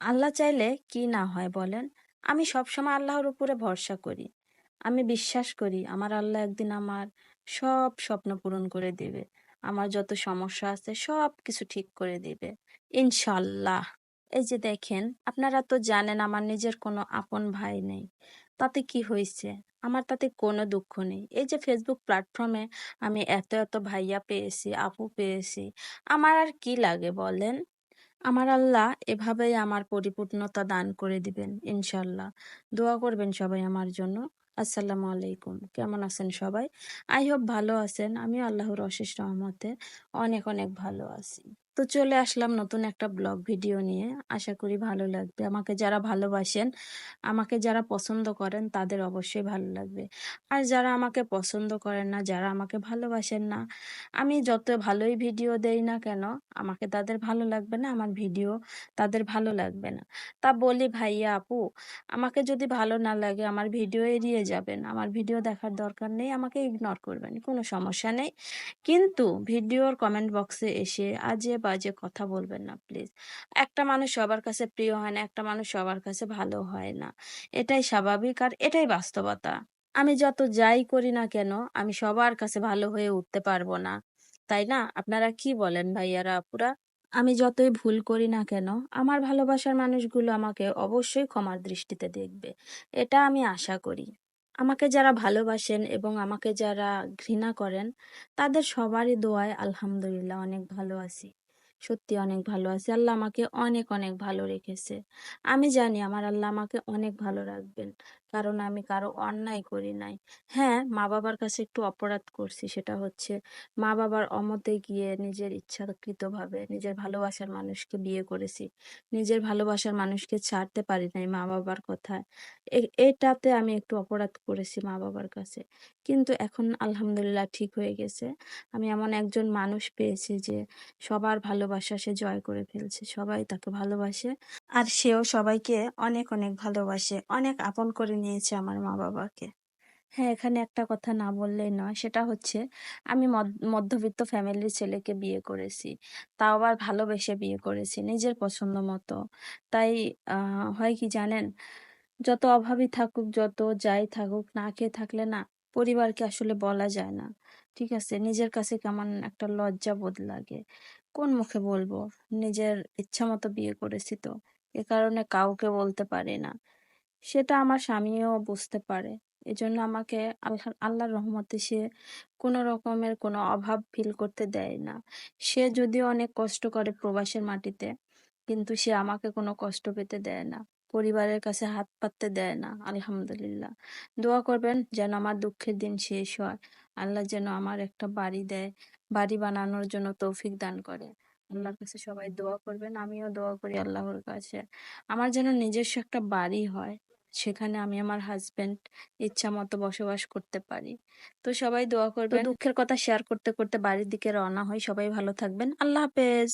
আল্লাহ চাইলে কি না হয় বলেন? আমি সবসময় আল্লাহর উপরে ভরসা করি। আমি বিশ্বাস করি আমার আল্লাহ একদিন আমার সব স্বপ্ন পূরণ করে দেবে আমার যত সমস্যা আছে সব কিছু ঠিক করে দেবে ইনশাআল্লাহ। এই যে দেখেন, আপনারা তো জানেন আমার নিজের কোনো আপন ভাই নেই। তাতে কি হয়েছে আমার তাতে কোনো দুঃখ নেই। এই যে ফেসবুক প্ল্যাটফর্মে আমি এত, এত ভাইয়া পেয়েছি, আপু পেয়েছি। আমার আর কি লাগে বলেন? আমার আল্লাহ এভাবেই আমার পরিপূর্ণতা দান করে দিবেন ইনশাল্লাহ। দোয়া করবেন সবাই আমার জন্য। আসসালামু আলাইকুম। কেমন আছেন সবাই? আই হোপ ভালো আছেন। আমি আল্লাহর অশেষ রহমতে অনেক, অনেক ভালো আছি। তো চলে আসলাম নতুন একটা ব্লগ ভিডিও নিয়ে। আশা করি ভালো লাগবে। আমাকে যারা ভালোবাসেন, আমাকে যারা পছন্দ করেন তাদের অবশ্যই ভালো লাগবে। আর যারা আমাকে পছন্দ করেন না, যারা আমাকে ভালোবাসেন না, আমি যত ভালোই ভিডিও দেই না কেন, আমাকে তাদের ভালো লাগবে না, আমার ভিডিও তাদের ভালো লাগবে না। তা বলি ভাইয়া, আপু, আমাকে যদি ভালো না লাগে আমার ভিডিও এড়িয়ে যাবেন। আমার ভিডিও দেখার দরকার নেই, আমাকে ইগনোর করবেন। কোনো সমস্যা নেই। কিন্তু ভিডিওর কমেন্ট বক্সে এসে আজে বাজে কথা বলবেন না প্লিজ। একটা মানুষ সবার কাছে প্রিয় হয় না, একটা মানুষ সবার কাছে ভালো হয় না। এটাই স্বাভাবিক আর এটাই বাস্তবতা। আমি যত যাই করি না কেন, আমি সবার কাছে ভালো হয়ে উঠতে পারব না। তাই না? আপনারা কি বলেন ভাইয়ারা, আপুরা? আমি যতই ভুল করি না কেন, আমার ভালোবাসার মানুষগুলো আমাকে অবশ্যই ক্ষমার দৃষ্টিতে দেখবে। এটা আমি আশা করি। আমাকে যারা ভালোবাসেন এবং আমাকে যারা ঘৃণা করেন, তাদের সবারই দোয়ায় আলহামদুলিল্লাহ অনেক ভালো আছি। সত্যি অনেক ভালো আছি। আল্লাহ আমাকে অনেক, অনেক ভালো রেখেছে। আমি জানি আমার আল্লাহ আমাকে অনেক ভালো রাখবেন। কারণ আমি কারও অন্যায় করি নাই। হ্যাঁ, মা-বাবার কাছে একটু অপরাধ করছি। সেটা হচ্ছে মা-বাবার অমতে গিয়ে নিজের ইচ্ছাকৃতভাবে নিজের ভালোবাসার মানুষকে বিয়ে করেছি। নিজের ভালোবাসার মানুষকে ছাড়তে পারি নাই মা-বাবার কথায়। এ এটাতে আমি একটু অপরাধ করেছি মা-বাবার কাছে। কিন্তু এখন আলহামদুলিল্লাহ ঠিক হয়ে গেছে। আমি এমন একজন মানুষ পেয়েছি যে সবার ভালোবাসা সে জয় করে ফেলছে। সবাই তাকে ভালোবাসে। আর সেও সবাইকে অনেক, অনেক ভালোবাসে। অনেক আপন করে নিয়েছে আমার মা-বাবাকে। হ্যাঁ, এখানে একটা কথা না বললেই নয়। সেটা হচ্ছে আমি মধ্যবিত্ত ফ্যামিলির ছেলেকে বিয়ে করেছি। তাও আবার ভালোবেসে বিয়ে করেছি নিজের পছন্দ মতো। তাই হয় কি জানেন? যত অভাবী থাকুক, যত যাই থাকুক, না খেয়ে থাকলে না পরিবারকে আসলে বলা যায় না। ঠিক আছে? নিজের কাছে কেমন একটা লজ্জা বোধ লাগে। কোন মুখে বলব? নিজের ইচ্ছামতো বিয়ে করেছি তো। এ কারণে কাউকে বলতে পারি না। সেটা আমার স্বামীও বুঝতে পারে। এজন্য আমাকে আল্লাহ আল্লাহর রহমতে সে কোনো রকমের কোনো অভাব ফিল করতে দেয় না। সে যদিও অনেক কষ্ট করে প্রবাসের মাটিতে, কিন্তু সে আমাকে কোনো কষ্ট পেতে দেয় না। পরিবারের কাছে হাত পাততে দেয় না। আলহামদুলিল্লাহ। দোয়া করবেন যেন আমার দুঃখের দিন শেষ হয়। আল্লাহ যেন আমার একটা বাড়ি দেয়। বাড়ি বানানোর জন্য তৌফিক দান করে। আল্লাহর কাছে সবাই দোয়া করবেন। আমিও দোয়া করি আল্লাহর কাছে। আমার যেন নিজস্ব একটা বাড়ি হয়। সেখানে আমি আমার হাজবেন্ড ইচ্ছা মতো বসবাস করতে পারি। তো সবাই দোয়া করবেন। দুঃখের কথা শেয়ার করতে, করতে বাড়ির দিকে রওনা হই। সবাই ভালো থাকবেন। আল্লাহ হাফেজ।